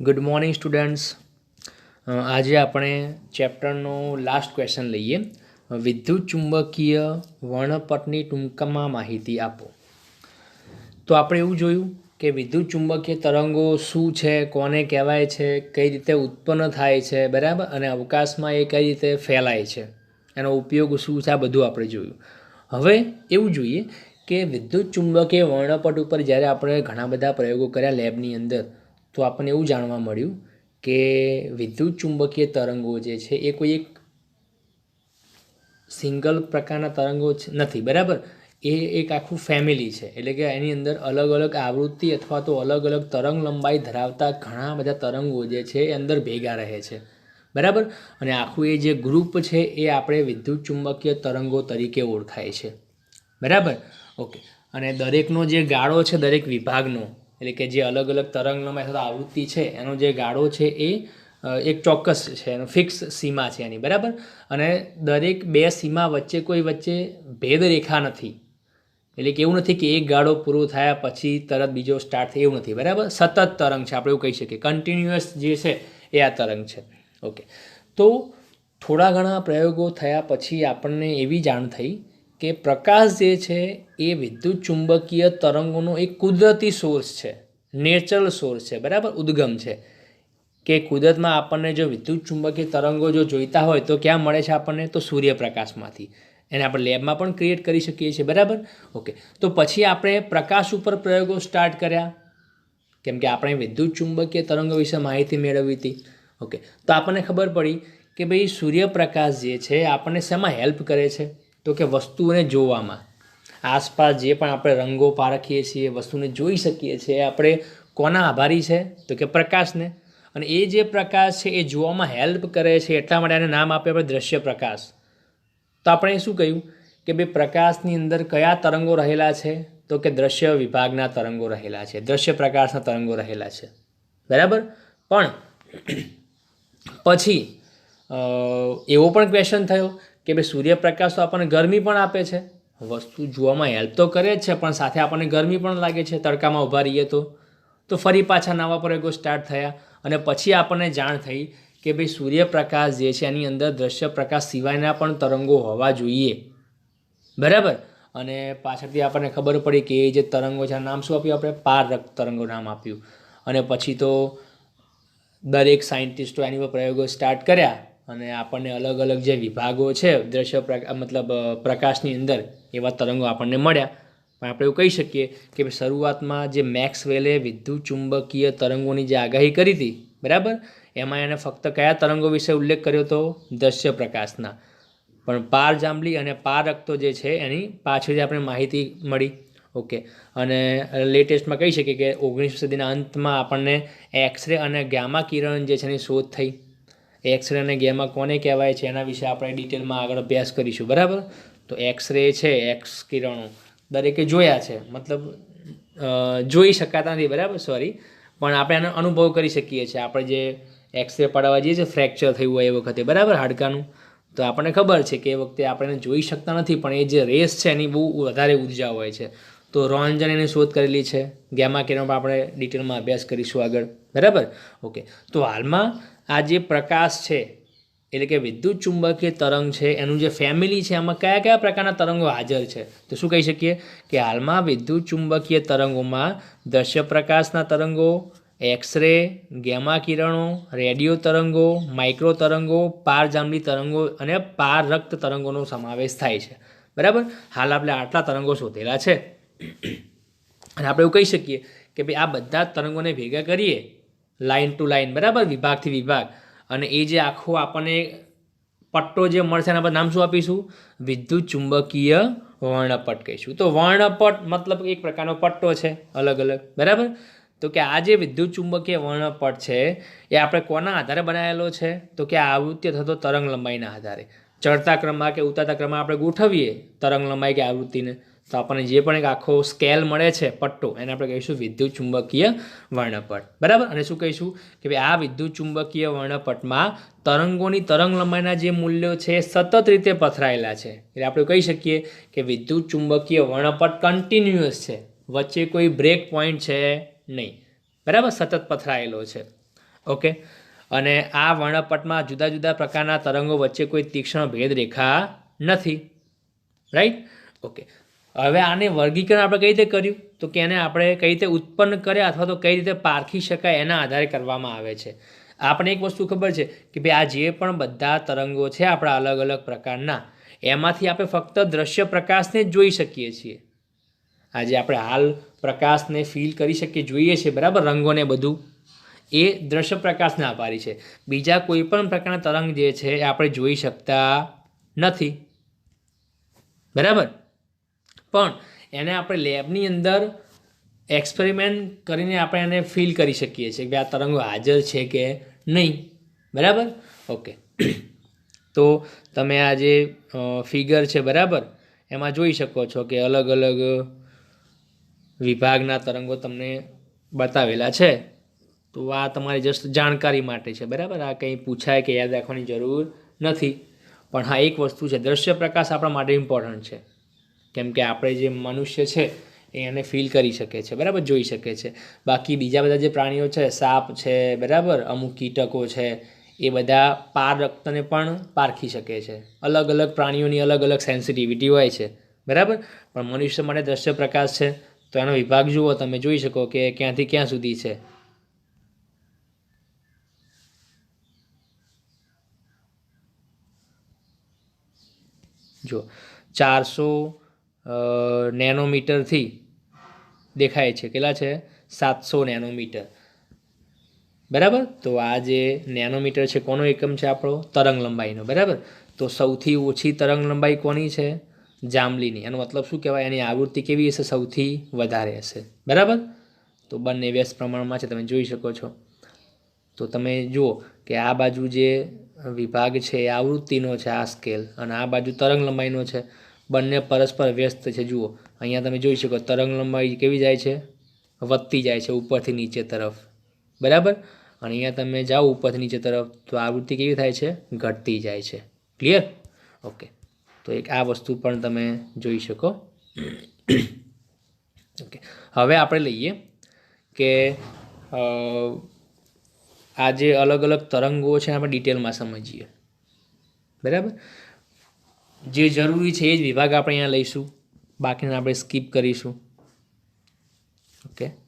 Good morning students આજે આપણે ચેપ્ટરનો last question લઈએ. વિદ્યુત ચુંબકીય વર્ણપટની ટૂંકમાં માહિતી આપો. તો આપણે એવું જોયું કે વિદ્યુત ચુંબકીય તરંગો શું છે, કોને કહેવાય છે, કઈ રીતે ઉત્પન્ન થાય છે, બરાબર? અને અવકાશમાં એ કઈ રીતે ફેલાય છે? એનો ઉપયોગ શું છે, આ બધું આપણે જોયું. હવે એવું જોઈએ કે વિદ્યુત ચુંબકીય વર્ણપટ ઉપર જ્યારે આપણે ઘણા બધા પ્રયોગો કર્યા લેબની અંદર તો આપણને એવું જાણવા મળ્યું કે વિદ્યુત ચુંબકીય તરંગો જે છે એ કોઈ એક સિંગલ પ્રકારના તરંગો નથી, બરાબર? એ એક આખું ફેમિલી છે. એટલે કે એની અંદર અલગ અલગ આવૃત્તિ અથવા તો અલગ અલગ તરંગ લંબાઈ ધરાવતા ઘણા બધા તરંગો જે છે એ અંદર ભેગા રહે છે. બરાબર? અને આખું એ જે ગ્રુપ છે એ આપણે વિદ્યુત ચુંબકીય તરંગો તરીકે ઓળખાય છે. બરાબર? ઓકે. અને દરેકનો જે ગાળો છે, દરેક વિભાગનો એટલે કે જે અલગ અલગ તરંગલંબાઈ અથવા આવૃત્તિ છે, એનો જે ગાળો છે એ એક ચોક્કસ છે, એનો ફિક્સ સીમા છે એની, બરાબર? અને દરેક બે સીમા વચ્ચે કોઈ વચ્ચે ભેદરેખા નથી. એટલે કે એવું નથી કે એક ગાળો પૂરો થયા પછી તરત બીજો સ્ટાર્ટ થાય, એવું નથી, બરાબર? સતત તરંગ છે, આપણે એવું કહી શકીએ. કન્ટિન્યુઅસ જે છે એ આ તરંગ છે. ઓકે. તો થોડા ઘણા પ્રયોગો થયા પછી આપણને એવી જાણ થઈ કે પ્રકાશ જે છે એ વિદ્યુત ચુંબકીય તરંગોનો એક કુદરતી સોર્સ છે. નેચરલ સોર્સ છે, બરાબર? ઉદ્ગમ છે. કે કુદરતમાં આપણને જો વિદ્યુત ચુંબકીય તરંગો જો જોઈતા હોય, તો ક્યાં મળે છે આપણને? તો સૂર્યપ્રકાશમાંથી. એને આપણે લેબમાં પણ ક્રિએટ કરી શકીએ છીએ, બરાબર? ઓકે. તો પછી આપણે પ્રકાશ ઉપર પ્રયોગો સ્ટાર્ટ કર્યા. કેમ કે આપણે વિદ્યુત ચુંબકીય તરંગો વિશે માહિતી મેળવી હતી. ઓકે. તો આપણને ખબર પડી કે ભાઈ સૂર્યપ્રકાશ જે છે, આપણને શેમાં હેલ્પ કરે છે? તો કે વસ્તુઓને જોવામાં. આસપાસ જે પણ આપણે રંગો પારખીએ છીએ, વસ્તુને જોઈ શકીએ છીએ, આપણે કોના આભારી છે? તો કે પ્રકાશને. અને એ જે પ્રકાશ છે, એ જોવામાં હેલ્પ કરે છે, એટલા માટે એને નામ આપે આપણે દ્રશ્ય પ્રકાશ. તો આપણે શું કહ્યું? કે ભાઈ પ્રકાશની અંદર કયા તરંગો રહેલા છે? તો કે દ્રશ્ય વિભાગના તરંગો રહેલા છે, દ્રશ્ય પ્રકાશના તરંગો રહેલા છે. બરાબર? પણ પછી એવો પણ ક્વેશ્ચન થયો કે ભાઈ સૂર્યપ્રકાશ તો આપણને ગરમી પણ આપે છે. વસ્તુ જોવામાં હેલ્પ તો કરે જ છે, પણ સાથે આપણને ગરમી પણ લાગે છે, તડકામાં ઊભા રહીએ તો. તો ફરી પાછા નવા પ્રયોગો સ્ટાર્ટ થયા અને પછી આપણને જાણ થઈ કે ભાઈ સૂર્યપ્રકાશ જે છે એની અંદર દ્રશ્ય પ્રકાશ સિવાયના પણ તરંગો હોવા જોઈએ. બરાબર? અને પાછળથી આપણને ખબર પડી કે એ જે તરંગો છે નામ શું આપ્યું આપણે? પારક તરંગો નામ આપ્યું. અને પછી તો દરેક સાયન્ટિસ્ટો એની પર પ્રયોગો સ્ટાર્ટ કર્યા. અને આપણને અલગ અલગ જે વિભાગો છે, દ્રશ્ય મતલબ પ્રકાશની અંદર એવા તરંગો આપણને મળ્યા. પણ આપણે એવું કહી શકીએ કે શરૂઆતમાં જે મેક્સવેલે વિદ્યુત ચુંબકીય તરંગોની જે આગાહી કરી હતી, બરાબર? એમાં એણે ફક્ત કયા તરંગો વિશે ઉલ્લેખ કર્યો હતો? દ્રશ્ય પ્રકાશના. પણ પાર જાંબલી અને પાર રક્તો જે છે, એની પાછળ આપણે માહિતી મળી. ઓકે અને લેટેસ્ટમાં કહી શકીએ કે ઓગણીસમી સદીના અંતમાં આપણને એક્સરે અને ગામા કિરણ જે છે, એની શોધ થઈ. એક્સરે અને ગેમા કોને કહેવાય છે એના વિશે આપણે ડિટેલમાં આગળ અભ્યાસ કરીશું, બરાબર? તો એક્સરે છે એક્સ કિરણો. દરેકે જોયા છે, મતલબ જોઈ શકાતા નથી, બરાબર? સોરી પણ આપણે એનો અનુભવ કરી શકીએ છીએ. આપણે જે એક્સરે પડાવવા જઈએ છીએ ફ્રેક્ચર થયું હોય એ વખતે, બરાબર? હાડકાનું. તો આપણને ખબર છે કે એ વખતે આપણે જોઈ શકતા નથી, પણ એ જે રેસ છે એની બહુ વધારે ઊર્જા હોય છે. તો રોહનજન એની શોધ કરેલી છે. ગેમા કિરણ આપણે ડિટેલમાં અભ્યાસ કરીશું આગળ. બરાબર? ઓકે તો હાલમાં આ જે પ્રકાશ છે, એટલે કે વિદ્યુત ચુંબકીય તરંગ છે, એનું જે ફેમિલી છે એમાં કયા કયા પ્રકારના તરંગો હાજર છે? તો શું કહી શકીએ? કે હાલમાં વિદ્યુત ચુંબકીય તરંગોમાં દ્રશ્ય પ્રકાશના તરંગો એક્સરે ગેમા કિરણો, રેડિયો તરંગો માઇક્રો તરંગો પારજાંબલી તરંગો અને પાર રક્ત તરંગોનો સમાવેશ થાય છે. બરાબર? હાલ આપણે આટલા તરંગો શોધેલા છે. અને આપણે એવું કહી શકીએ કે ભાઈ આ બધા તરંગોને ભેગા કરીએ લાઇન ટુ લાઇન બરાબર? વિભાગથી વિભાગ. અને એ જે આખો આપણને પટ્ટો જે મળશે એના પર નામ શું આપીશું? વિદ્યુત ચુંબકીય વર્ણપટ કહીશું. તો વર્ણપટ મતલબ એક પ્રકારનો પટ્ટો છે, અલગ અલગ. બરાબર? તો કે આ જે વિદ્યુત ચુંબકીય વર્ણપટ છે, એ આપણે કોના આધારે બનાવેલો છે? તો કે આ આવૃત્તિ થતો તરંગ લંબાઈના આધારે. ચડતા ક્રમમાં કે ઉતરતા ક્રમમાં આપણે ગોઠવીએ તરંગ લંબાઈ કે આવૃત્તિને. તો આપણને જે પણ એક આખો સ્કેલ મળે છે પટ્ટો, એને આપણે કહીશું વિદ્યુત ચુંબકીય વર્ણપટ. બરાબર? અને શું કહીશું? કે ભાઈ આ વિદ્યુત ચુંબકીય વર્ણપટમાં તરંગોની તરંગ લંબાઈના જે મૂલ્યો છે સતત રીતે પથરાયેલા છે. એટલે આપણે કહી શકીએ કે વિદ્યુત ચુંબકીય વર્ણપટ કન્ટિન્યુઅસ છે. વચ્ચે કોઈ બ્રેક પોઈન્ટ છે નહીં. બરાબર? સતત પથરાયેલો છે. ઓકે અને આ વર્ણપટમાં જુદા જુદા પ્રકારના તરંગો વચ્ચે કોઈ તીક્ષ્ણ ભેદ રેખા નથી. રાઈટ ઓકે હવે આને વર્ગીકરણ આપણે કઈ રીતે કર્યું? તો કે એને આપણે કઈ રીતે ઉત્પન્ન કર્યા અથવા તો કઈ રીતે પારખી શકાય એના આધારે કરવામાં આવે છે. આપણે એક વસ્તુ ખબર છે કે ભાઈ આ જે પણ બધા તરંગો છે આપણા અલગ અલગ પ્રકારના, એમાંથી આપણે ફક્ત દ્રશ્ય પ્રકાશને જ જોઈ શકીએ છીએ. આજે આપણે હાલ પ્રકાશને ફીલ કરી શકીએ, જોઈએ છીએ, બરાબર? રંગોને બધું. એ દ્રશ્ય પ્રકાશને આભારી છે. બીજા કોઈ પણ પ્રકારના તરંગ જે છે એ આપણે જોઈ શકતા નથી. બરાબર? પણ એને આપણે લેબની અંદર એક્સપેરિમેન્ટ કરીને આપણે એને ફીલ કરી શકીએ છીએ કે આ તરંગો હાજર છે કે નહીં. બરાબર? ઓકે. તો તમે આ જે ફિગર છે, બરાબર? એમાં જોઈ શકો છો કે અલગ અલગ વિભાગના તરંગો તમને બતાવેલા છે. તો આ તમારી જસ્ટ જાણકારી માટે છે, બરાબર? આ કંઈ પૂછાય કે યાદ રાખવાની જરૂર નથી. પણ હા, એક વસ્તુ છે, દ્રશ્ય પ્રકાશ આપણા માટે ઇમ્પોર્ટન્ટ છે. કેમ કે આપણે જે મનુષ્ય છે, એ એને ફીલ કરી શકે છે, બરાબર? જોઈ શકે છે. બાકી બીજા બધા જે પ્રાણીઓ છે, સાપ છે, બરાબર? અમુક કીટકો છે, એ બધા પાર રક્તને પણ પારખી શકે છે. અલગ અલગ પ્રાણીઓની અલગ અલગ સેન્સિટિવિટી હોય છે, બરાબર? પણ મનુષ્ય માટે દ્રશ્ય પ્રકાશ છે, તો એનો વિભાગ જુઓ, તમે જોઈ શકો કે ક્યાંથી ક્યાં સુધી છે. જો ચારસો નેનોમીટરથી દેખાય છે. કેટલા છે? સાતસો નેનોમીટર. બરાબર? તો આ જે નેનોમીટર છે, કોનો એકમ છે આપણો? તરંગ લંબાઈનો. બરાબર? તો સૌથી ઓછી તરંગ લંબાઈ કોની છે? જાંબલીની. એનો મતલબ શું કહેવાય? એની આવૃત્તિ કેવી હશે? સૌથી વધારે હશે. બરાબર? તો બંને વ્યસ્ત પ્રમાણમાં છે, તમે જોઈ શકો છો. તો તમે જુઓ કે આ બાજુ જે વિભાગ છે, એ આવૃત્તિનો છે આ સ્કેલ અને આ બાજુ તરંગ લંબાઈનો છે. બંને પરસ્પર વ્યસ્ત છે. જુઓ, અહીંયા તમે જોઈ શકો તરંગ લંબાઈ કેવી જાય છે? વધતી જાય છે ઉપરથી નીચે તરફ. બરાબર? અને અહીંયા તમે જાઓ ઉપરથી નીચે તરફ, તો આવૃત્તિ કેવી થાય છે? ઘટતી જાય છે. ક્લિયર? ઓકે તો એક આ વસ્તુ પણ તમે જોઈ શકો. ઓકે હવે આપણે લઈએ કે આ જે અલગ અલગ તરંગો છે આપણે ડિટેલમાં સમજીએ. બરાબર? જે જરૂરી છે એ જ વિભાગ આપણે અહીંયા લઈશું. બાકીના આપણે સ્કીપ કરીશું. ઓકે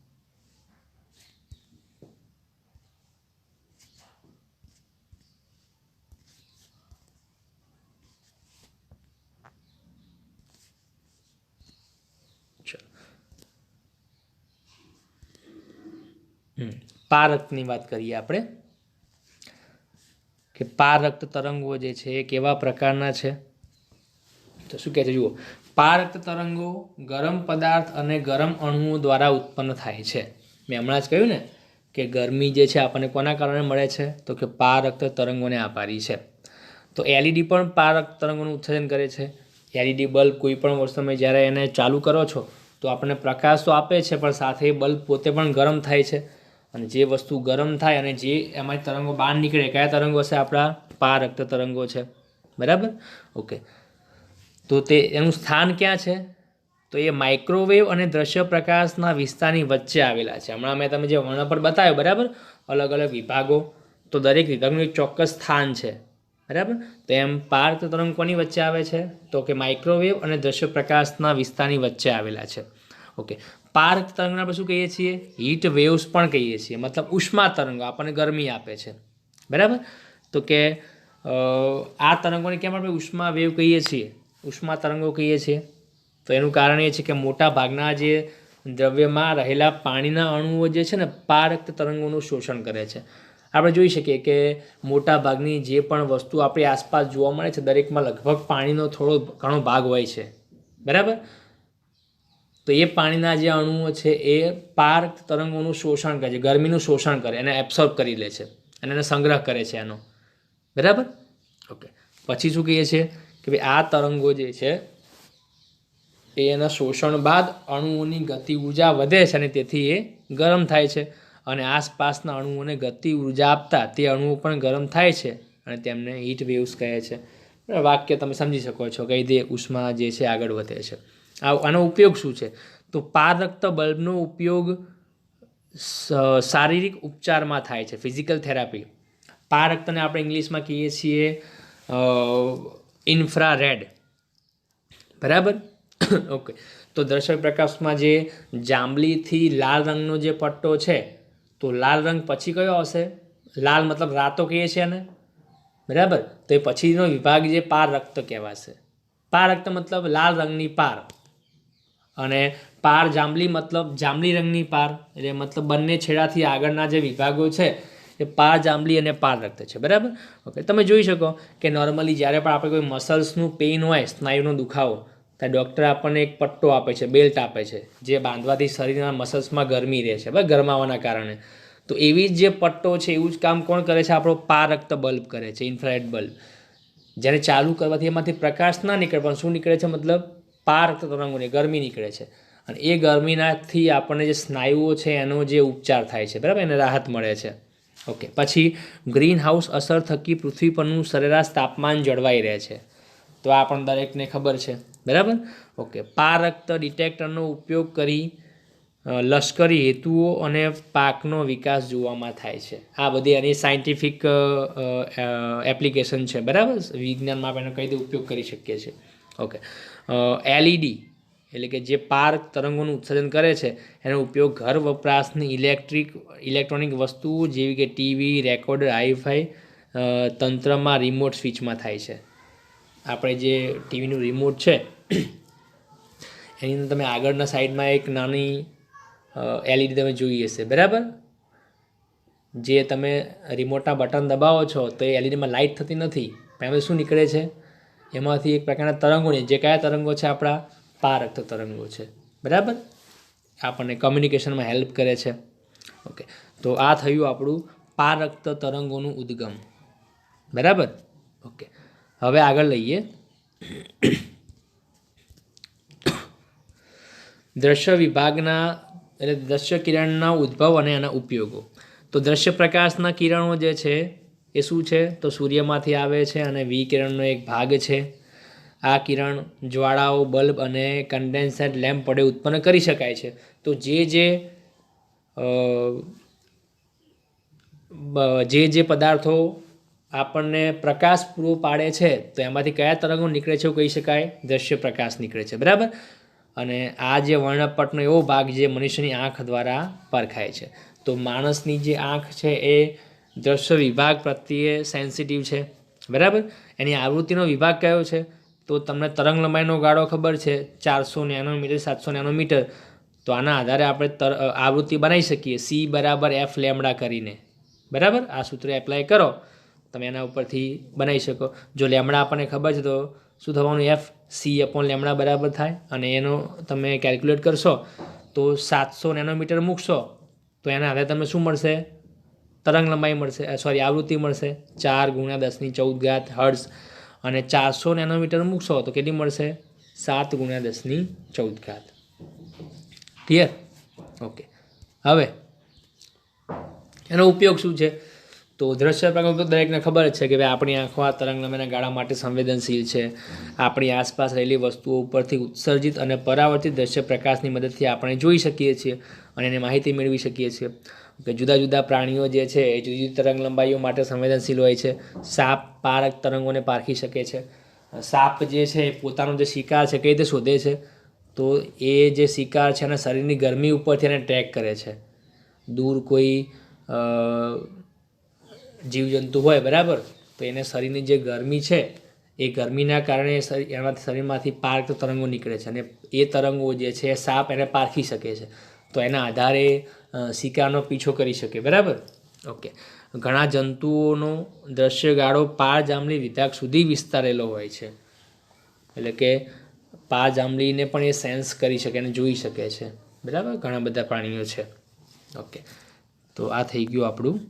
પારકની વાત કરીએ આપણે, કે પારક્ત તરંગો જે છે એ કેવા પ્રકારના છે? તો શું કહે છે? જુઓ પારક્ત તરંગો ગરમ પદાર્થ અને ગરમ અણુઓ દ્વારા ઉત્પન્ન થાય છે. મેં હમણાં જ કહ્યું ને કે ગરમી જે છે આપણને કોના કારણે મળે છે? તો કે પારક્ત તરંગોને આભારી છે. તો એલઈડી પણ પારક તરંગોનું ઉત્સર્જન કરે છે. એલઈડી બલ્બ કોઈ પણ વસ્તુ તમે જ્યારે એને ચાલુ કરો છો, તો આપણને પ્રકાશ તો આપે છે, પણ સાથે બલ્બ પોતે પણ ગરમ થાય છે. અને જે વસ્તુ ગરમ થાય અને જે એમાં તરંગો બહાર નીકળે, કયા તરંગો છે આપણા? પારક્ત તરંગો છે. બરાબર? ઓકે તો તે એનું સ્થાન ક્યાં છે? તો એ માઇક્રોવેવ અને દ્રશ્ય પ્રકાશના વિસ્તારની વચ્ચે આવેલા છે. હમણાં મેં તમે જે વર્ણ પર બતાવ્યો, બરાબર? અલગ અલગ વિભાગો. તો દરેક વિભાગનું એક ચોક્કસ સ્થાન છે. બરાબર? તો એમ પાર્ક તરંગ કોની વચ્ચે આવે છે? તો કે માઇક્રોવેવ અને દ્રશ્ય પ્રકાશના વિસ્તારની વચ્ચે આવેલા છે. ઓકે પાર્ક તરંગને આપણે શું કહીએ છીએ? હીટ વેવ્સ પણ કહીએ છીએ. મતલબ ઉષ્મા તરંગો આપણને ગરમી આપે છે. બરાબર? તો કે આ તરંગોને કેમ આપણે ઉષ્મા વેવ કહીએ છીએ? ઉષ્મા તરંગો કહીએ છીએ. તો એનું કારણ એ છે કે મોટા ભાગના જે દ્રવ્યમાં રહેલા પાણીના અણુઓ જે છે ને, પારક્ત તરંગોનું શોષણ કરે છે. આપણે જોઈ શકીએ કે મોટા ભાગની જે પણ વસ્તુ આપણી આસપાસ જોવા મળે છે, દરેકમાં લગભગ પાણીનો થોડો ઘણો ભાગ હોય છે. બરાબર? તો એ પાણીના જે અણુઓ છે એ પાર્ક તરંગોનું શોષણ કરે છે, ગરમીનું શોષણ કરે, એને એબ્સોર્બ કરી લે છે અને એને સંગ્રહ કરે છે એનો બરાબર? ઓકે પછી શું કહીએ છીએ? કે ભાઈ આ તરંગો જે છે, એ એના શોષણ બાદ અણુઓની ગતિ ઊર્જા વધે છે અને તેથી એ ગરમ થાય છે. અને આસપાસના અણુઓને ગતિ ઊર્જા આપતા તે અણુઓ પણ ગરમ થાય છે અને તેમને હીટ વેવ્સ કહે છે. વાક્ય તમે સમજી શકો છો. કે દે ઉષ્મા જે છે આગળ વધે છે. આનો ઉપયોગ શું છે? તો પારરક્ત બલ્બનો ઉપયોગ શારીરિક ઉપચારમાં થાય છે, ફિઝિકલ થેરાપી. પાર રક્તને આપણે ઇંગ્લિશમાં કહીએ છીએ ઇન્ફ્રારેડ. બરાબર? ઓકે. તો દર્શક પ્રકાશમાં જે જાંબલીથી લાલ રંગનો જે પટ્ટો છે, તો લાલ રંગ પછી કયો આવશે લાલ મતલબ રાતો કહીએ છીએ ને બરાબર? તો એ પછીનો વિભાગ જે પાર રક્ત કહેવાશે. પાર રક્ત મતલબ લાલ રંગની પાર. અને પાર જાંબલી મતલબ જાંબલી રંગની પાર, એટલે મતલબ બંને છેડાથી આગળના જે વિભાગો છે, એ પાર જાંબલી અને પાર રક્ત છે, બરાબર? ઓકે તમે જોઈ શકો કે નોર્મલી જ્યારે પણ આપણે કોઈ મસલ્સનું પેઇન હોય, સ્નાયુનો દુખાવો, ત્યારે ડૉક્ટર આપણને એક પટ્ટો આપે છે બેલ્ટ આપે છે, જે બાંધવાથી શરીરના મસલ્સમાં ગરમી રહે છે, બરાબર? ગરમાવાના કારણે. તો એવી જ જે પટ્ટો છે, એવું જ કામ કોણ કરે છે? આપણો પાર રક્ત બલ્બ કરે છે ઇન્ફ્રારેડ બલ્બ. જ્યારે ચાલુ કરવાથી એમાંથી પ્રકાશ ના નીકળે, પણ શું નીકળે છે મતલબ? પાર તરંગોની ગરમી નીકળે છે. અને એ ગરમીનાથી આપણને જે સ્નાયુઓ છે, એનો જે ઉપચાર થાય છે. બરાબર? એને રાહત મળે છે. ઓકે પછી ગ્રીન હાઉસ અસર થકી પૃથ્વી પરનું સરેરાશ તાપમાન જળવાઈ રહે છે. તો આ પણ દરેકને ખબર છે. બરાબર? ઓકે પારક્ત ડિટેક્ટરનો ઉપયોગ કરી લશ્કરી હેતુઓ અને પાકનો વિકાસ જોવામાં થાય છે. આ બધી એની સાયન્ટિફિક એપ્લિકેશન છે. બરાબર? વિજ્ઞાનમાં આપણે કઈ રીતે ઉપયોગ કરી શકીએ છીએ. ઓકે એલઈડી એટલે કે જે પાર તરંગોનું ઉત્સર્જન કરે છે, એનો ઉપયોગ ઘર વપરાશની ઇલેક્ટ્રિક, ઇલેક્ટ્રોનિક વસ્તુઓ જેવી કે ટીવી, રેકોર્ડર હાઈફાઈ તંત્રમાં રિમોટ સ્વિચમાં થાય છે. આપણે જે ટીવીનું રિમોટ છે, એની અંદર તમે આગળના સાઈડમાં એક નાની એલઈડી તમે જોઈ હશે, બરાબર? જે તમે રિમોટના બટન દબાવો છો, તો એ એલઈડીમાં લાઇટ થતી નથી. એમાં શું નીકળે છે? એમાંથી એક પ્રકારના તરંગો ને જે કયા તરંગો છે આપણા? પારક્ત તરંગો છે. બરાબર? આપણને કમ્યુનિકેશનમાં હેલ્પ કરે છે. ઓકે તો આ થયું આપણું પારક્ત તરંગોનું ઉદ્ગમ. બરાબર? ઓકે હવે આગળ લઈએ. દ્રશ્ય વિભાગના એટલે દ્રશ્ય કિરણના ઉદ્ભવ અને એના ઉપયોગો. તો દ્રશ્ય પ્રકાશના કિરણો જે છે એ શું છે? તો સૂર્યમાંથી આવે છે અને વિકિરણનો એક ભાગ છે. આ કિરણ જ્વાળાઓ, બલ્બ અને કન્ડેન્સર લેમ્પ વડે ઉત્પન્ન કરી શકાય છે. તો જે જે જે જે પદાર્થો આપણને પ્રકાશ પૂરો પાડે છે, તો એમાંથી કયા તરંગો નીકળે છે એવું કહી શકાય? દ્રશ્ય પ્રકાશ નીકળે છે. બરાબર? અને આ જે વર્ણપટનો એવો ભાગ જે મનુષ્યની આંખ દ્વારા પરખાય છે. તો માણસની જે આંખ છે એ દ્રશ્ય વિભાગ પ્રત્યે સેન્સિટિવ છે. બરાબર? એની આવૃત્તિનો વિભાગ કયો છે? તો તમને તરંગ લંબાઈનો ગાળો ખબર છે, ચારસો નેનોમીટર, સાતસો નેનોમીટર. તો આના આધારે આપણે તર આવૃત્તિ બનાવી શકીએ સી બરાબર એફ લેમડા કરીને. બરાબર? આ સૂત્ર એપ્લાય કરો. તમે એના ઉપરથી બનાવી શકો. જો લેમડા આપણને ખબર છે, તો શું થવાનું? એફ સી અપોન લેમડા બરાબર થાય અને એનો તમે કેલ્ક્યુલેટ કરશો, તો સાતસો નેનોમીટર મૂકશો. તો એના આધારે તમને શું મળશે? તરંગ લંબાઈ મળશે સોરી આવૃત્તિ મળશે. ચાર ગુણ્યા દસની ચૌદ ઘાત હર્ટ્ઝ. અને ચારસો નેનોમીટર મૂકશો તો કેટલી મળશે? સાત ગુણ્યા દસની ચૌદ ઘાત. ક્લિયર ઓકે હવે, એનો ઉપયોગ શું છે? તો દ્રશ્ય પ્રકાર તો દરેકને ખબર જ છે કે ભાઈ આપણી આંખો આ તરંગ લંબાઈના ગાળા માટે સંવેદનશીલ છે. આપણી આસપાસ રહેલી વસ્તુઓ ઉપરથી ઉત્સર્જિત અને પરાવર્તિત દ્રશ્ય પ્રકાશની મદદથી આપણે જોઈ શકીએ છીએ. અને એની માહિતી મેળવી શકીએ છીએ. કે જુદા જુદા પ્રાણીઓ જે છે, એ જુદી જુદી તરંગ લંબાઈઓ માટે સંવેદનશીલ હોય છે. સાપ, પારક તરંગોને પારખી શકે છે. સાપ જે છે, એ પોતાનો જે શિકાર છે, કઈ રીતે શોધે છે? તો એ જે શિકાર છે, એના શરીરની ગરમી ઉપરથી એને ટ્રેક કરે છે. દૂર કોઈ જીવજંતુ હોય, બરાબર? તો એને શરીરની જે ગરમી છે, એ ગરમીના કારણે એનાથી શરીરમાંથી પાર્ક તરંગો નીકળે છે. અને એ તરંગો જે છે સાપ એને પારખી શકે છે. તો એના આધારે શિકારનો પીછો કરી શકે, બરાબર? ઓકે ઘણા જંતુઓનો દ્રશ્ય ગાળો પાર જાંબલી વિધાક સુધી વિસ્તારેલો હોય છે. એટલે કે પા જાંબલીને પણ એ સેન્સ કરી શકે અને જોઈ શકે છે. બરાબર? ઘણા બધા પ્રાણીઓ છે. ઓકે તો આ થઈ ગયું આપણું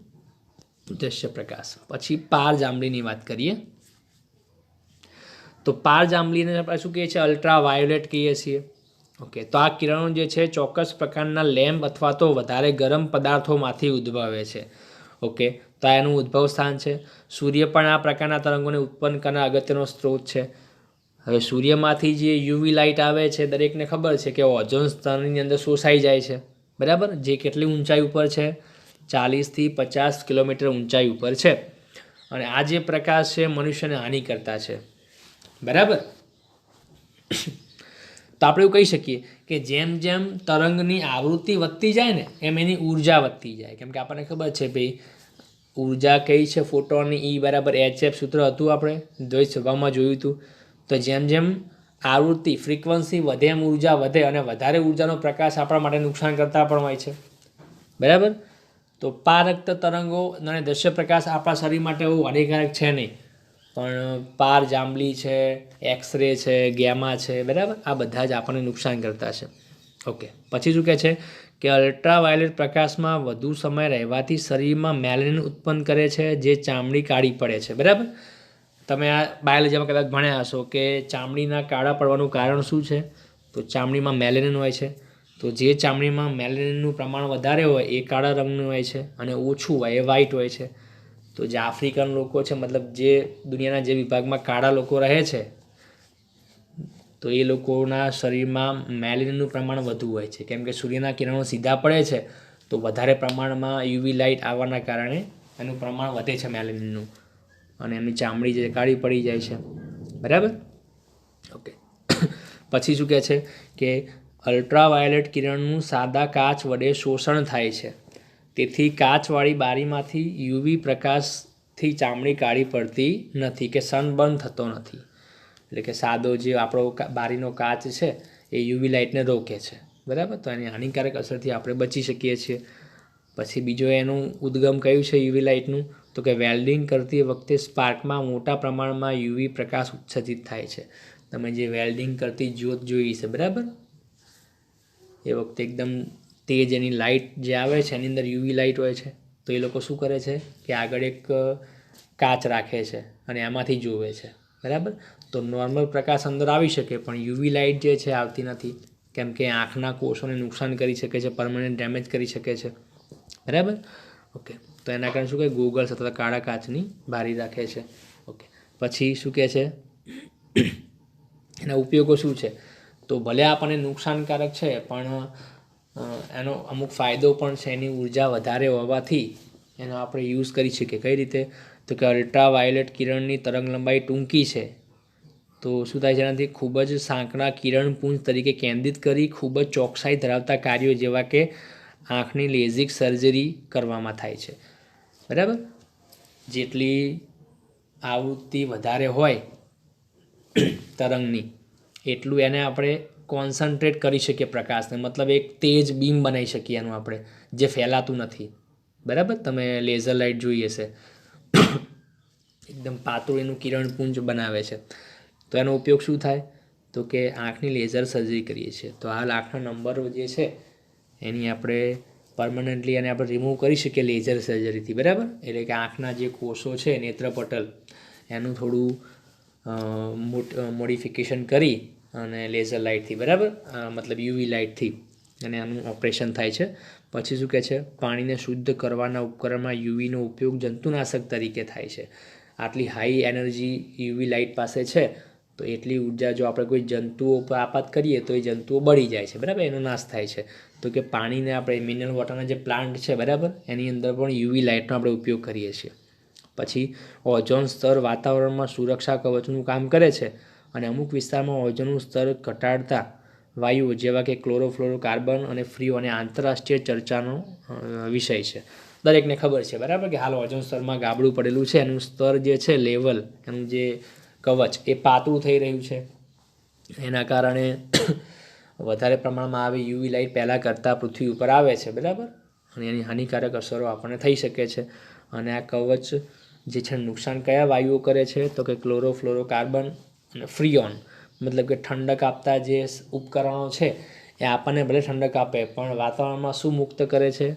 દ્રશ્ય પ્રકાશ. પછી પાર જાંબલીની વાત કરીએ. તો પાર જાંબલીને આપણે શું કહીએ છીએ? અલ્ટ્રા વાયોલેટ કહીએ છીએ. ઓકે તો આ કિરણો જે છે ચોક્કસ પ્રકારના લેમ્પ અથવા તો વધારે ગરમ પદાર્થોમાંથી ઉદ્ભવે છે. ઓકે તો એનું ઉદ્ભવ સ્થાન છે. સૂર્ય પણ આ પ્રકારના તરંગોને ઉત્પન્ન કરનાર અગત્યનો સ્ત્રોત છે. હવે સૂર્યમાંથી જે યુવી લાઇટ આવે છે, દરેકને ખબર છે કે ઓઝોન સ્તરની અંદર શોષાઈ જાય છે. બરાબર? જે કેટલી ઊંચાઈ ઉપર છે? ચાલીસથી પચાસ કિલોમીટર ઊંચાઈ ઉપર છે. અને આ જે પ્રકાશ છે, મનુષ્યને હાનિ કરતા છે. બરાબર? તો આપણે એવું કહી શકીએ કે જેમ જેમ તરંગની આવૃત્તિ વધતી જાય ને, એમ એની ઊર્જા વધતી જાય. કેમ કે આપણને ખબર છે ભાઈ, ઊર્જા કઈ છે ફોટોનની ઈ બરાબર એચ એફ સૂત્ર હતું આપણે દ્વૈત સભામાં જોયું હતું તો જેમ જેમ આવૃત્તિ ફ્રીક્વન્સી વધે એમ ઊર્જા વધે અને વધારે ઉર્જાનો પ્રકાશ આપણા માટે નુકસાન કરતા પણ હોય છે. બરાબર? તો પારક્ત તરંગો અને દ્રશ્ય પ્રકાશ આપણા શરીર માટે બહુ હાનિકારક છે નહીં. પણ પાર જાંબલી છે, એક્સરે છે, ગેમા છે, બરાબર? આ બધા જ આપણને નુકસાન કરતા છે. ઓકે. પછી શું કહે છે કે અલ્ટ્રાવાયોલેટ પ્રકાશમાં વધુ સમય રહેવાથી શરીરમાં મેલેન ઉત્પન્ન કરે છે, જે ચામડી કાળી પડે છે, બરાબર? તમે આ બાયોલોજીમાં કદાચ ભણ્યા હશો કે ચામડીના કાળા પડવાનું કારણ શું છે? તો ચામડીમાં મેલેનિન હોય છે. તો જે ચામડીમાં મેલેનિનનું પ્રમાણ વધારે હોય એ કાળા રંગનું હોય છે અને ઓછું હોય એ વ્હાઈટ હોય છે. તો જે આફ્રિકન લોકો છે, મતલબ જે દુનિયાના જે વિભાગમાં કાળા લોકો રહે છે, તો એ લોકોના શરીરમાં મેલેનિનનું પ્રમાણ વધુ હોય છે. કેમ કે સૂર્યના કિરણો સીધા પડે છે, તો વધારે પ્રમાણમાં યુવી લાઇટ આવવાના કારણે એનું પ્રમાણ વધે છે મેલેનિનનું. અને એમની ચામડી જે કાળી પડી જાય છે. બરાબર? ઓકે. પછી શું કહે છે કે અલ્ટ્રાવાયોલેટ કિરણનું સાદા કાચ વડે શોષણ થાય છે. તેથી કાચવાળી બારીમાંથી યુવી પ્રકાશથી ચામડી કાળી પડતી નથી કે સનબર્ન થતો નથી. એટલે કે સાદો જે આપણો બારીનો કાચ છે, એ યુવી લાઇટને રોકે છે. બરાબર? તો એની હાનિકારક અસરથી આપણે બચી શકીએ છીએ. પછી બીજો એનું ઉદ્ગમ કયું છે યુવી લાઇટનું? તો કે વેલ્ડિંગ કરતી વખતે સ્પાર્કમાં મોટા પ્રમાણમાં યુવી પ્રકાશ ઉત્સર્જિત થાય છે. તમે જે વેલ્ડિંગ કરતી જ્યોત જોઈ છે, બરાબર? એ વખતે એકદમ તેજ એની લાઇટ જે આવે છે, એની અંદર યુવી લાઇટ હોય છે, તો એ લોકો શું કરે છે કે આગળ એક કાચ રાખે છે અને એમાંથી જુએ છે. બરાબર? તો નોર્મલ પ્રકાશ અંદર આવી શકે, પણ યુવી લાઇટ જે છે આવતી નથી. કેમ કે આંખના કોષોને નુકસાન કરી શકે છે, પરમાનન્ટ ડેમેજ કરી શકે છે. બરાબર? ઓકે. તો એના કારણે શું કહે? ગોગલ્સ અથવા કાળા કાચની બારી રાખે છે. ઓકે. પછી શું કહે છે? એના ઉપયોગો શું છે? તો ભલે આપણને નુકસાનકારક છે, પણ એનો અમુક ફાયદો પણ છે, એની ઊર્જા વધારે હોવાથી એનો આપણે યુઝ કરી શકીએ. કઈ રીતે? તો કે અલ્ટ્રાવાયોલેટ કિરણની તરંગ લંબાઈ ટૂંકી છે. તો શું થાય છે એનાથી? ખૂબ જ સાંકડા કિરણપુંજ તરીકે કેન્દ્રિત કરી ખૂબ જ ચોકસાઈ ધરાવતા કાર્યો જેવા કે આંખની લેઝિક સર્જરી કરવામાં થાય છે. બરાબર? જેટલી આવૃત્તિ વધારે હોય તરંગની, એટલું એને આપણે કોન્સન્ટ્રેટ કરી શકીએ પ્રકાશને. મતલબ એક તેજ બીમ બનાવી શકીએ એનું આપણે, જે ફેલાતું નથી. બરાબર? તમે લેઝર લાઇટ જોઈ હશે. એકદમ પાતળું એનું કિરણપુંજ બનાવે છે. તો એનો ઉપયોગ શું થાય? તો કે આંખની લેઝર સર્જરી કરીએ છીએ. તો હાલ આંખના નંબરો જે છે, એની આપણે પરમનન્ટલી એને આપણે રિમૂવ કરી શકીએ લેઝર સર્જરીથી બરાબર? એટલે કે આંખના જે કોષો છે, નેત્રપટલ, એનું થોડું મોડિફિકેશન કરી અને લેઝર લાઇટથી બરાબર? મતલબ યુવી લાઇટથી અને આનું ઓપરેશન થાય છે. પછી શું કહે છે? પાણીને શુદ્ધ કરવાના ઉપકરણમાં યુવીનો ઉપયોગ જંતુનાશક તરીકે થાય છે. આટલી હાઈ એનર્જી યુવી લાઇટ પાસે છે, તો એટલી ઊર્જા જો આપણે કોઈ જંતુઓ પર આપાત કરીએ, તો એ જંતુઓ બળી જાય છે, બરાબર? એનો નાશ થાય છે. તો કે પાણીને આપણે મિનરલ વોટરના જે પ્લાન્ટ છે, બરાબર? એની અંદર પણ યુવી લાઇટનો આપણે ઉપયોગ કરીએ છીએ. પછી ઓઝોન સ્તર વાતાવરણમાં સુરક્ષા કવચનું કામ કરે છે. અને અમુક વિસ્તારમાં ઓઝોનનું સ્તર ઘટાડતા વાયુઓ જેવા કે ક્લોરોફ્લોરો કાર્બન અને ફ્રીઓ અને આંતરરાષ્ટ્રીય ચર્ચાનો વિષય છે. દરેકને ખબર છે, બરાબર? કે હાલ ઓઝોન સ્તરમાં ગાબડું પડેલું છે, એનું સ્તર જે છે, લેવલ, એનું જે કવચ, એ પાતળું થઈ રહ્યું છે. એના કારણે વધારે પ્રમાણમાં આવી યુવી લાઇટ પહેલાં કરતાં પૃથ્વી ઉપર આવે છે, બરાબર? અને એની હાનિકારક અસરો આપણને થઈ શકે છે. અને આ કવચ જે છે, નુકસાન કયા વાયુઓ કરે છે? તો કે ક્લોરોફ્લોરો કાર્બન અને ફ્રીઓન મતલબ કે ઠંડક આપતા જે ઉપકરણો છે, એ આપણને ભલે ઠંડક આપે, પણ વાતાવરણમાં શું મુક્ત કરે છે?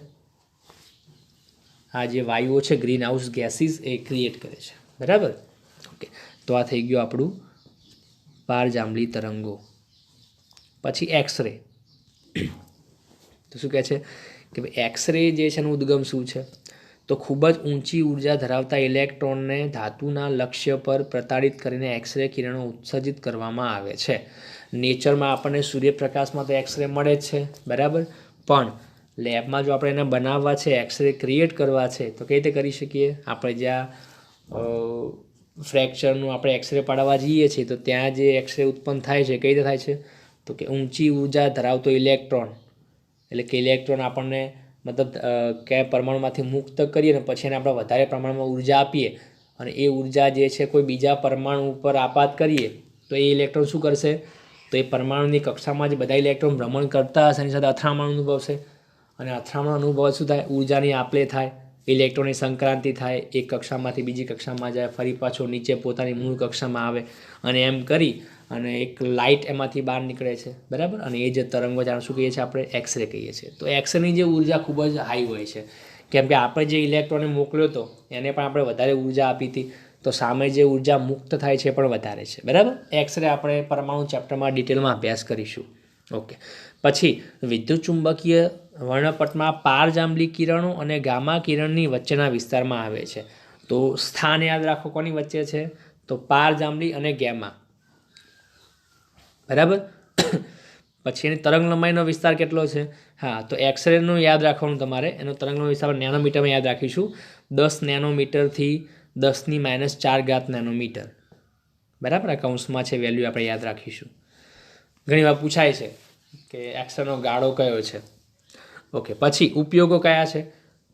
આ જે વાયુઓ છે ગ્રીન હાઉસ ગેસીસ એ ક્રિએટ કરે છે. બરાબર? ઓકે તો આ થઈ ગયું આપણું પારજાંબલી તરંગો. પછી એક્સરે તો શું કહે છે? કે ભાઈ એક્સરે જે છે એનું ઉદ્ગમ શું છે? તો ખૂબ જ ઊંચી ઊર્જા ધરાવતા ઇલેક્ટ્રોનને ધાતુના લક્ષ્ય પર પ્રતાડિત કરીને એક્સરે કિરણો ઉત્સર્જિત કરવામાં આવે છે. નેચરમાં આપણને સૂર્યપ્રકાશમાં તો એક્સરે મળે જ છે, બરાબર? પણ લેબમાં જો આપણે એને બનાવવા છે, એક્સરે ક્રિએટ કરવા છે, તો કઈ રીતે કરી શકીએ? આપણે જ્યાં ફ્રેક્ચરનું આપણે એક્સરે પાડવા જઈએ છીએ, તો ત્યાં જે એક્સરે ઉત્પન્ન થાય છે, કઈ રીતે થાય છે? તો કે ઊંચી ઊર્જા ધરાવતો ઇલેક્ટ્રોન. એટલે કે ઇલેક્ટ્રોન આપણને મતલબ કયા પરમાણુમાંથી મુક્ત કરીએ અને પછી એને આપણે વધારે પ્રમાણમાં ઊર્જા આપીએ અને એ ઊર્જા જે છે કોઈ બીજા પરમાણુ ઉપર આપાત કરીએ, તો એ ઇલેક્ટ્રોન શું કરશે? તો એ પરમાણુની કક્ષામાં જ બધા ઇલેક્ટ્રોન ભ્રમણ કરતા હશે એની સાથે અથડામણ અનુભવશે. અને અથડામણ અનુભવ શું થાય? ઉર્જાની આપલે થાય. ઇલેક્ટ્રોનની સંક્રાંતિ થાય, એક કક્ષામાંથી બીજી કક્ષામાં જાય, ફરી પાછો નીચે પોતાની મૂળ કક્ષામાં આવે અને એમ કરી અને એક લાઇટ એમાંથી બહાર નીકળે છે, બરાબર? અને એ જે તરંગો જાણ શું કહીએ છીએ આપણે? એક્સરે કહીએ છીએ. તો એક્સરેની જે ઊર્જા ખૂબ જ હાઈ હોય છે. કેમ કે આપણે જે ઇલેક્ટ્રોનને મોકલ્યો હતો એને પણ આપણે વધારે ઊર્જા આપી હતી. તો સામે જે ઊર્જા મુક્ત થાય છે પણ વધારે છે, બરાબર? એક્સરે આપણે પરમાણુ ચેપ્ટરમાં ડિટેલમાં અભ્યાસ કરીશું. ઓકે પછી વિદ્યુત ચુંબકીય વર્ણપટમાં પારજાંબલી કિરણો અને ગામા કિરણની વચ્ચેના વિસ્તારમાં આવે છે. તો સ્થાન યાદ રાખો કોની વચ્ચે છે? તો પારજાંબલી અને ગેમા. બરાબર? પછી એની તરંગ લંબાઈનો વિસ્તાર કેટલો છે? હા, તો એક્સરેનું યાદ રાખવાનું તમારે. એનો તરંગનો વિસ્તાર નેનોમીટરમાં યાદ રાખીશું. દસ નેનોમીટરથી દસની માઇનસ ચાર ઘાત નેનોમીટર. બરાબર? આ કૌંસમાં છે વેલ્યુ આપણે યાદ રાખીશું. ઘણી વાર પૂછાય છે કે એક્સરેનો ગાળો કયો છે? ઓકે પછી ઉપયોગો કયા છે?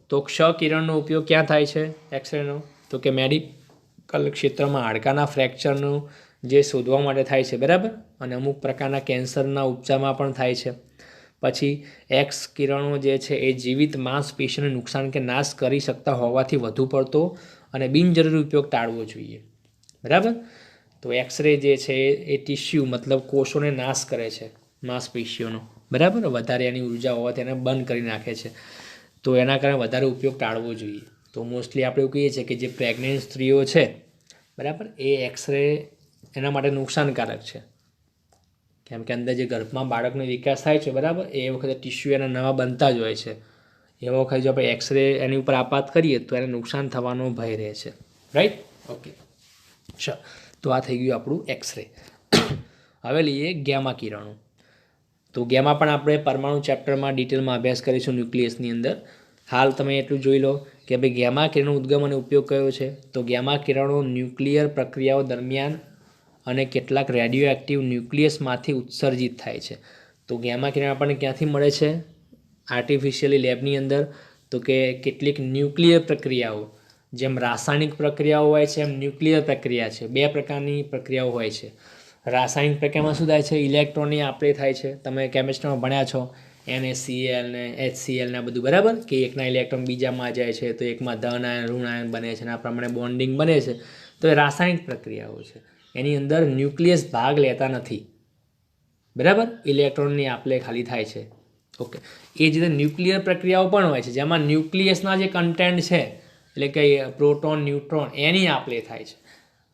તો ક્ષ કિરણનો ઉપયોગ ક્યાં થાય છે? એક્સરેનો તો કે મેડિકલ ક્ષેત્રમાં હાડકાના ફ્રેક્ચરનું જે શોધવા માટે થાય છે, બરાબર? અને અમુક પ્રકારના કેન્સરના ઉપચારમાં પણ થાય છે. પછી એક્સ કિરણો જે છે એ જીવિત માંસપેશીને નુકસાન કે નાશ કરી શકતા હોવાથી વધુ પડતો અને બિનજરૂરી ઉપયોગ ટાળવો જોઈએ. બરાબર? તો એક્સરે જે છે એ ટિશ્યુ, મતલબ કોષોને નાશ કરે છે માંસપેશીઓનો બરાબર? વધારે એની ઊર્જા હોવાથી એને બંધ કરી નાખે છે. તો એના કારણે વધારે ઉપયોગ ટાળવો જોઈએ. તો મોસ્ટલી આપણે એવું કહીએ છીએ કે જે પ્રેગ્નેન્ટ સ્ત્રીઓ છે, બરાબર, એ એક્સરે એના માટે નુકસાનકારક છે. કેમ કે અંદર જે ગર્ભમાં બાળકનો વિકાસ થાય છે, બરાબર, એ વખતે ટિશ્યુ એના નવા બનતા જ હોય છે. એ વખતે જો આપણે એક્સરે એની ઉપર આપાત કરીએ તો એને નુકસાન થવાનો ભય રહે છે. રાઈટ ઓકે ચાલ તો આ થઈ ગયું આપણું એક્સરે હવે લઈએ ગેમા કિરણો. તો ગેમા પણ આપણે પરમાણુ ચેપ્ટરમાં ડિટેલમાં અભ્યાસ કરીશું ન્યુક્લિયસની અંદર. હાલ તમે એટલું જોઈ લો કે ભાઈ ગેમા કિરણનો ઉદ્ગમ અને ઉપયોગ કયો છે? તો ગેમા કિરણો ન્યુક્લિયર પ્રક્રિયાઓ દરમિયાન અને કેટલાક રેડિયો એક્ટિવ ન્યુક્લિયસમાંથી ઉત્સર્જિત થાય છે. તો ગેમા કિરણ આપણને ક્યાંથી મળે છે? આર્ટિફિશિયલી લેબની અંદર. તો કે કેટલીક ન્યુક્લિયર પ્રક્રિયાઓ, જેમ રાસાયણિક પ્રક્રિયાઓ હોય છે, એમ ન્યુક્લિયર પ્રક્રિયા છે. બે પ્રકારની પ્રક્રિયાઓ હોય છે. રાસાયણિક પ્રક્રિયામાં શું થાય છે? ઇલેક્ટ્રોનની આપણે થાય છે. તમે કેમિસ્ટ્રીમાં ભણ્યા છો. એનએસસીએલ ને એચસીએલ ને બધું, બરાબર? કે એકના ઇલેક્ટ્રોન બીજામાં જાય છે, તો એકમાં ધન આયન, ઋણ આયન બને છે અને આ પ્રમાણે બોન્ડિંગ બને છે. તો એ રાસાયણિક પ્રક્રિયાઓ છે. એની અંદર ન્યુક્લિયસ ભાગ લેતા નથી. બરાબર? ઇલેક્ટ્રોનની આપલે ખાલી થાય છે. ઓકે એ જ રીતે ન્યુક્લિયર પ્રક્રિયાઓ પણ હોય છે. જેમાં ન્યુક્લિયસના જે કન્ટેન્ટ છે, એટલે કે પ્રોટોન, ન્યુટ્રોન, એની આપલે થાય છે.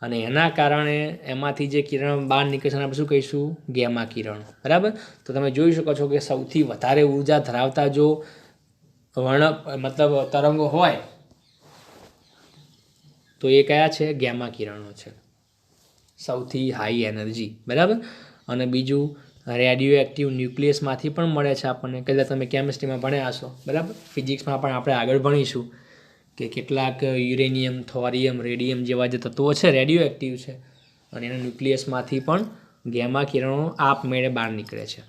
અને એના કારણે એમાંથી જે કિરણ બહાર નીકળશે આપણે શું કહીશું? ગેમા કિરણો. બરાબર? તો તમે જોઈ શકો છો કે સૌથી વધારે ઊર્જા ધરાવતા જો વર્ણ, મતલબ તરંગો હોય, તો એ કયા છે? ગેમા કિરણો છે. સૌથી હાઈ એનર્જી બરાબર? અને બીજું રેડિયો એક્ટિવ ન્યુક્લિયસમાંથી પણ મળે છે આપણને. કદાચ તમે કેમિસ્ટ્રીમાં ભણ્યા હશો. બરાબર? ફિઝિક્સમાં પણ આપણે આગળ ભણીશું. કે કેટલાક યુરેનિયમ થોરિયમ રેડિયમ જેવા જે તત્વો છે રેડિયો એક્ટિવ છે, અને એના ન્યુક્લિયસમાંથી પણ ગેમા કિરણો આપમેળે બહાર નીકળે છે.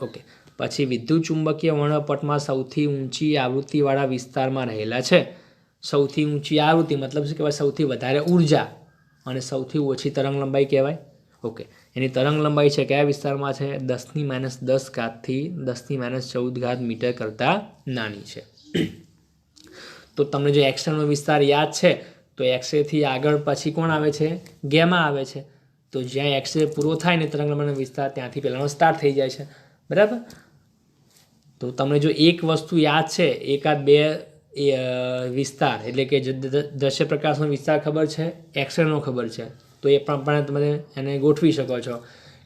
ઓકે પછી વિદ્યુત ચુંબકીય વર્ણપટમાં સૌથી ઊંચી આવૃત્તિવાળા વિસ્તારમાં રહેલા છે. સૌથી ઊંચી આવૃત્તિ મતલબ શું કહેવાય? સૌથી વધારે ઊર્જા અને સૌથી ઓછી તરંગ લંબાઈ કહેવાય. ઓકે એની તરંગ લંબાઈ છે કયા વિસ્તારમાં છે? દસની માઇનસ દસ ઘાતથી દસની માઇનસ ચૌદ ઘાત મીટર કરતાં નાની છે. તો તમને જો એક્સરેનો વિસ્તાર યાદ છે, તો એક્સરેથી આગળ પછી કોણ આવે છે? ગેમા આવે છે. તો જ્યાં એક્સરે પૂરો થાય ને તરંગ લંબાઈનો વિસ્તાર, ત્યાંથી પહેલાંનો સ્ટાર્ટ થઈ જાય છે. બરાબર? તો તમને જો એક વસ્તુ યાદ છે, એકાદ બે વિસ્તાર, એટલે કે દ્રશ્ય પ્રકાશનો વિસ્તાર ખબર છે? એક્સરેનો ખબર છે. તો એ પણ તમે એને ગોઠવી શકો છો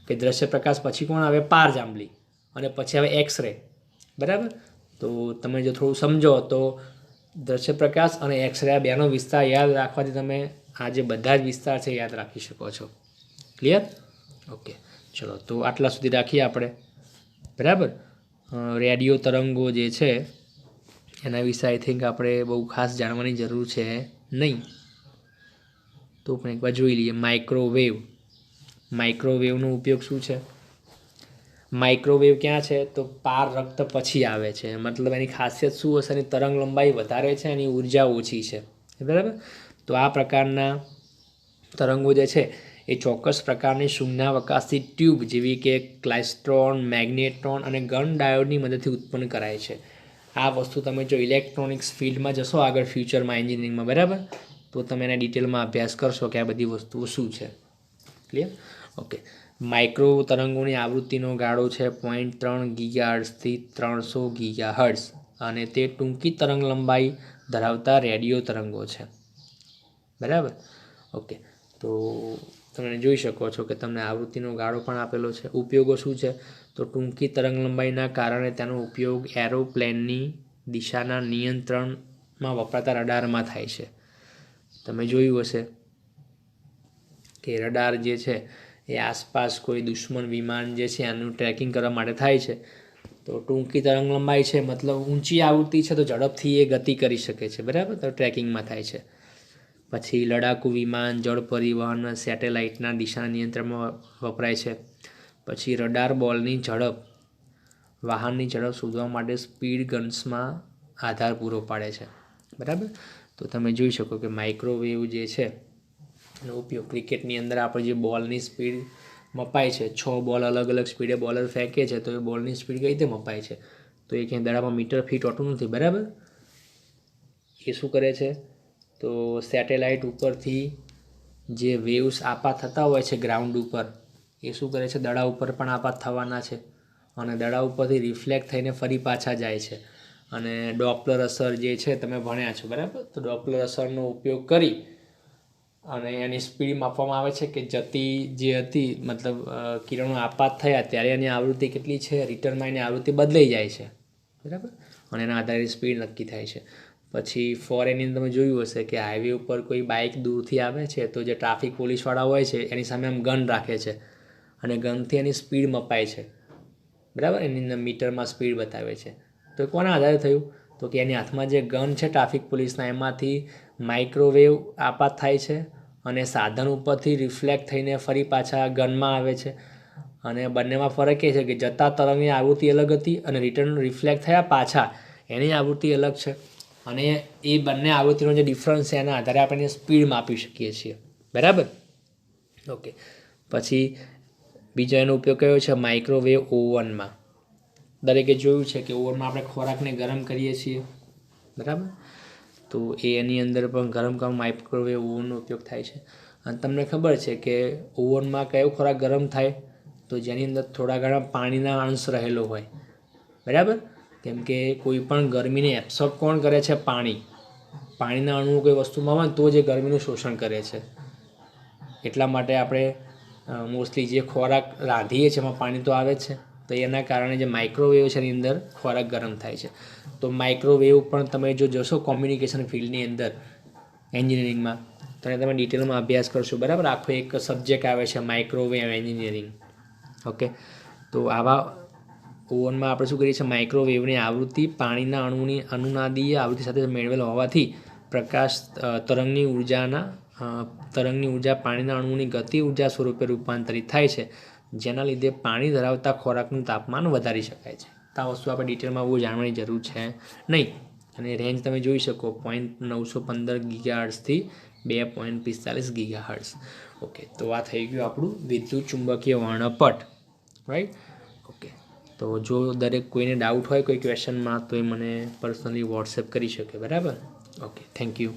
કે દ્રશ્ય પ્રકાશ પછી કોણ આવે? પાર જાંબલી અને પછી આવે એક્સરે બરાબર? તો તમે જો થોડું સમજો, તો દ્રશ્ય પ્રકાશ અને એક્સરે આ બેનો વિસ્તાર યાદ રાખવાથી તમે આ જે બધા જ વિસ્તાર છે યાદ રાખી શકો છો. ક્લિયર ઓકે ચલો, તો આટલા સુધી રાખીએ આપણે. બરાબર? રેડિયો તરંગો જે છે, એના વિશે આઈ થિંક આપણે બહુ ખાસ જાણવાની જરૂર છે નહીં. તો પણ એકવાર જોઈ લઈએ. માઇક્રોવેવ માઇક્રોવેવનો ઉપયોગ શું છે? માઇક્રોવેવ ક્યાં છે? તો પાર રક્ત પછી આવે છે. મતલબ એની ખાસિયત શું હશે? એની તરંગ લંબાઈ વધારે છે એની ઊર્જા ઓછી છે. બરાબર? તો આ પ્રકારના તરંગો જે છે, એ ચોક્કસ પ્રકારની શૂન્યાવકાશી ટ્યુબ જેવી કે ક્લાઇસ્ટ્રોન, મેગ્નેટ્રોન અને ગન ડાયોડની મદદથી ઉત્પન્ન કરાય છે. આ વસ્તુ તમે જો ઇલેક્ટ્રોનિક્સ ફિલ્ડમાં જશો, આગળ ફ્યુચરમાં એન્જિનિયરિંગમાં, બરાબર? તો તમે એના ડિટેલમાં અભ્યાસ કરશો કે આ બધી વસ્તુઓ શું છે. ક્લિયર ઓકે માઇક્રો તરંગોની આવૃત્તિનો ગાળો છે પોઈન્ટ ત્રણ ગીગા હર્ટ્ઝથી ત્રણસો ગીગા હર્ટ્ઝ અને તે ટૂંકી તરંગ લંબાઈ ધરાવતા રેડિયો તરંગો છે. બરાબર? ઓકે તો તમે જોઈ શકો છો કે તમને આવૃત્તિનો ગાળો પણ આપેલો છે. ઉપયોગો શું છે? તો ટૂંકી તરંગ લંબાઈના કારણે તેનો ઉપયોગ એરોપ્લેનની દિશાના નિયંત્રણમાં વપરાતા રડારમાં થાય છે. તમે જોયું હશે કે રડાર જે છે એ આસપાસ કોઈ દુશ્મન વિમાન જે છે એનું ટ્રેકિંગ કરવા માટે થાય છે. તો ટૂંકી તરંગ લંબાઈ છે, મતલબ ઊંચી આવૃત્તિ છે તો ઝડપથી એ ગતિ કરી શકે છે, બરાબર? તો ટ્રેકિંગમાં થાય છે. પછી લડાકુ વિમાન, જળ પરિવહન સેટેલાઇટના દિશા નિયંત્રણમાં વપરાય છે. પછી રડાર બોલની ઝડપ, વાહનની ઝડપ શોધવા માટે સ્પીડ ગન્સમાં આધાર પૂરો પાડે છે, બરાબર? તો તમે જોઈ શકો કે માઇક્રોવેવ જે છે એનો ઉપયોગ. ક્રિકેટની અંદર આપણે જે બોલની સ્પીડ મપાય છે, છ બોલ અલગ અલગ સ્પીડે બોલર ફેંકે છે, તો એ બોલની સ્પીડ કઈ રીતે મપાય છે? તો એ ક્યાંય દડામાં મીટર ફીટ હોતું નથી, બરાબર? એ શું કરે છે? તો સેટેલાઇટ ઉપરથી જે વેવ્સ આપાત થતા હોય છે ગ્રાઉન્ડ ઉપર, એ શું કરે છે? દડા ઉપર પણ આપાત થવાના છે અને દડા ઉપરથી રિફ્લેક્ટ થઈને ફરી પાછા જાય છે. અને ડોપલર અસર જે છે, તમે ભણ્યા છો, બરાબર? તો ડોપલર અસરનો ઉપયોગ કરી અને એની સ્પીડ માપવામાં આવે છે કે જતી જે હતી, મતલબ કિરણો આપાત થયા ત્યારે એની આવૃત્તિ કેટલી છે રિટર્નમાં એની આવૃત્તિ બદલાઈ જાય છે. બરાબર? અને એના આધારે સ્પીડ નક્કી થાય છે. પછી ફોરેનની તમે જોયું હશે કે હાઈવે ઉપર કોઈ બાઇક દૂરથી આવે છે, તો જે ટ્રાફિક પોલીસવાળા હોય છે, એની સામે આમ ગન રાખે છે. અને ગનથી એની સ્પીડ મપાય છે. બરાબર? એની અંદર મીટરમાં સ્પીડ બતાવે છે. તો કોના આધારે થયું? તો કે એની હાથમાં જે ગન છે ટ્રાફિક પોલીસના એમાંથી માઇક્રોવેવ આપાત થાય છે અને સાધન ઉપરથી રિફ્લેક્ટ થઈને ફરી પાછા ગનમાં આવે છે. અને બંનેમાં ફરક એ છે કે જતા તરંગની આવૃત્તિ અલગ હતી અને રિટર્ન રિફ્લેક્ટ થયા પાછા એની આવૃત્તિ અલગ છે. અને એ બંને આવૃત્તિનો જે ડિફરન્સ છે એના આધારે આપણે સ્પીડ માપી શકીએ છીએ. બરાબર? ઓકે પછી બીજો એનો ઉપયોગ કયો છે? માઇક્રોવેવ ઓવનમાં દરેકે જોયું છે કે ઓવનમાં આપણે ખોરાકને ગરમ કરીએ છીએ. બરાબર? તો એ એની અંદર પણ ગરમ ગરમ માઇક્રોવેવ ઓવનનો ઉપયોગ થાય છે. અને તમને ખબર છે કે ઓવનમાં કયો ખોરાક ગરમ થાય, તો જેની અંદર થોડા ઘણા પાણીના અંશ રહેલો હોય. બરાબર? કેમ કે કોઈ પણ ગરમીને એબ્સોર્બ કોણ કરે છે? પાણી. પાણીના અણુઓ કોઈ વસ્તુમાં હોય તો જ ગરમીનું શોષણ કરે છે. એટલા માટે આપણે મોસ્ટલી જે ખોરાક રાંધીએ છીએ એમાં પાણી તો આવે જ છે. તો એના કારણે જે માઇક્રોવેવ છે એની અંદર ખોરાક ગરમ થાય છે. તો માઇક્રોવેવ પણ તમે જો જશો કોમ્યુનિકેશન ફિલ્ડની અંદર એન્જિનિયરિંગમાં તો એને તમે ડિટેલમાં અભ્યાસ કરશો, બરાબર? આખો એક સબ્જેક્ટ આવે છે માઇક્રોવેવ એન્જિનિયરિંગ ઓકે તો આવા ઓવનમાં આપણે શું કરીએ છીએ? માઇક્રોવેવની આવૃત્તિ પાણીના અણુની અનુનાદીય આવૃત્તિ સાથે મેળવેલ હોવાથી પ્રકાશ તરંગની ઉર્જાના તરંગની ઊર્જા પાણીના અણુની ગતિ ઊર્જા સ્વરૂપે રૂપાંતરિત થાય છે. જેના લીધે પાણી ધરાવતા ખોરાકનું તાપમાન વધારી શકાય છે. તો આ વસ્તુ આપણે ડિટેલમાં બહુ જાણવાની જરૂર છે નહીં? અને રેન્જ તમે જોઈ શકો પોઈન્ટ નવસો પંદર ગીગા હર્ટ્ઝથી બે પોઈન્ટ પિસ્તાલીસ ગીગા હર્ટ્ઝ ઓકે તો આ થઈ ગયું આપણું વિદ્યુત ચુંબકીય વર્ણપટ રાઈટ ઓકે તો જો દરેક કોઈને ડાઉટ હોય, કોઈ ક્વેશ્ચનમાં તો એ મને પર્સનલી વોટ્સએપ કરી શકે, બરાબર? Okay thank you